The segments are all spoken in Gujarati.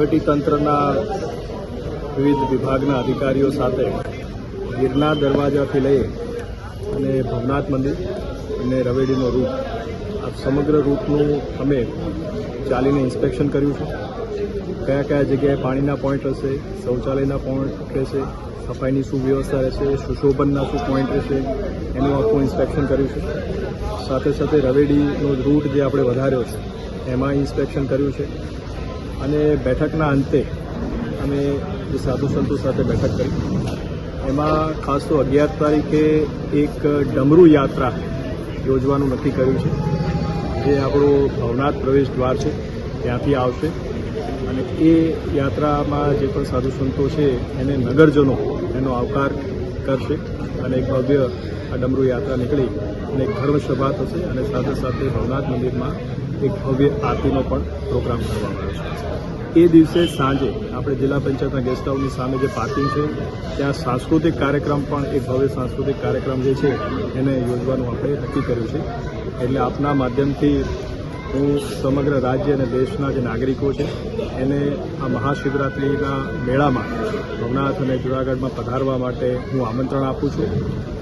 તંત્રના વિવિધ વિભાગના અધિકારીઓ સાથે ગિરનાર દરવાજાથી લઈ અને ભવનાથ મંદિર અને રવેડીનો રૂટ, આ સમગ્ર રૂટનું અમે ચાલીને ઇન્સ્પેક્શન કર્યું છે. કયા કયા જગ્યાએ પાણીના પોઈન્ટ હશે શૌચાલયના પોઈન્ટ રહેશે, સફાઈની શું વ્યવસ્થા રહેશે, સુશોભનના શું પોઈન્ટ રહેશે, એનું આખું ઇન્સ્પેક્શન કર્યું છે. સાથે સાથે રવેડીનો રૂટ જે આપણે વધાર્યો છે, એમાં ઇન્સ્પેક્શન કર્યું છે. અને બેઠકના અંતે અમે જે સાધુ સંતો સાથે બેઠક કરી. એમાં ખાસ તો અગિયાર તારીખે એક ડમરૂ યાત્રા યોજવાનું નક્કી કર્યું છે. જે આપણો ભવનાથ પ્રવેશ દ્વાર છે, ત્યાંથી આવશે. અને એ યાત્રામાં જે પણ સાધુ સંતો છે, એને નગરજનો એનો આવકાર કરશે અને એક ભવ્ય આ ડમરૂ યાત્રા નીકળી અને એક ધર્મસભા થશે અને સાથે સાથે ભવનાથ મંદિરમાં એક ભવ્ય આરતીનો પણ પ્રોગ્રામ કરવામાં આવ્યો છે. એ દિવસે સાંજે આપણે જિલ્લા પંચાયતના ગેસ્ટ હાઉસની સામે જે પાર્કિંગ છે, ત્યાં સાંસ્કૃતિક કાર્યક્રમ પણ, એક ભવ્ય સાંસ્કૃતિક કાર્યક્રમ જે છે, એને યોજવાનું આપણે નક્કી કર્યું છે. એટલે આપના માધ્યમથી હું સમગ્ર રાજ્ય અને દેશના જે નાગરિકો છે, એને આ મહાશિવરાત્રિના મેળામાં ભવનાથ અને જુનાગઢમાં પધારવા માટે હું આમંત્રણ આપું છું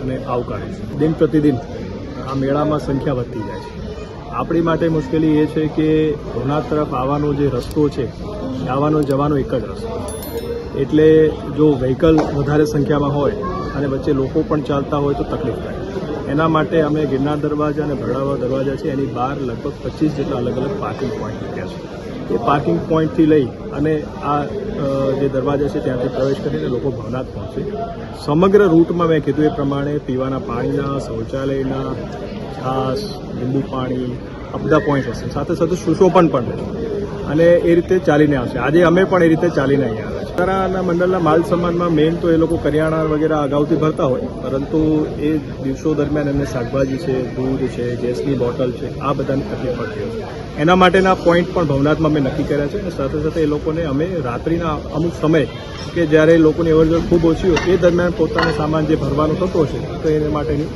અને આવકારું છું. દિન પ્રતિદિન આ મેળામાં સંખ્યા વધતી જાય છે. આપણી માટે મુશ્કેલી એ છે કે ભવનાથ તરફ આવવાનો જે રસ્તો છે, આવવાનો જવાનો એક જ રસ્તો. એટલે જો વ્હીકલ વધારે સંખ્યામાં હોય અને વચ્ચે લોકો પણ ચાલતા હોય તો તકલીફ થાય. એના માટે અમે ગિરનાર દરવાજા અને ભરડાવા દરવાજા છે, એની બહાર લગભગ પચીસ જેટલા અલગ અલગ પાર્કિંગ પોઈન્ટ મૂક્યા છે. એ પાર્કિંગ પોઈન્ટથી લઈ અને આ જે દરવાજા છે ત્યાંથી પ્રવેશ કરીને લોકો ભવનાથ પહોંચે. સમગ્ર રૂટમાં મેં કીધું એ પ્રમાણે પીવાના પાણીના, શૌચાલયના, છાસ, લીંબુ પાણી, આ બધા પોઈન્ટ હશે. સાથે સાથે સુશોભન પણ અને એ રીતે ચાલીને આવશે. આજે અમે પણ એ રીતે ચાલીને અહીંયા તારાના મંડળના માલ સામાનમાં મેઇન તો એ લોકો કરિયાણા વગેરે અગાઉથી ભરતા હોય, પરંતુ એ દિવસો દરમિયાન એમને શાકભાજી છે, દૂધ છે, ગેસની બોટલ છે, આ બધાની તકલીફ પડતી હોય એના માટેના પોઈન્ટ પણ ભવનાથમાં અમે નક્કી કર્યા છે અને સાથે સાથે એ લોકોને અમે રાત્રિના અમુક સમય કે જ્યારે લોકોની અવરજવર ખૂબ ઓછી હોય, એ દરમિયાન પોતાનો સામાન જે ભરવાનો થતો છે, તો એને માટેની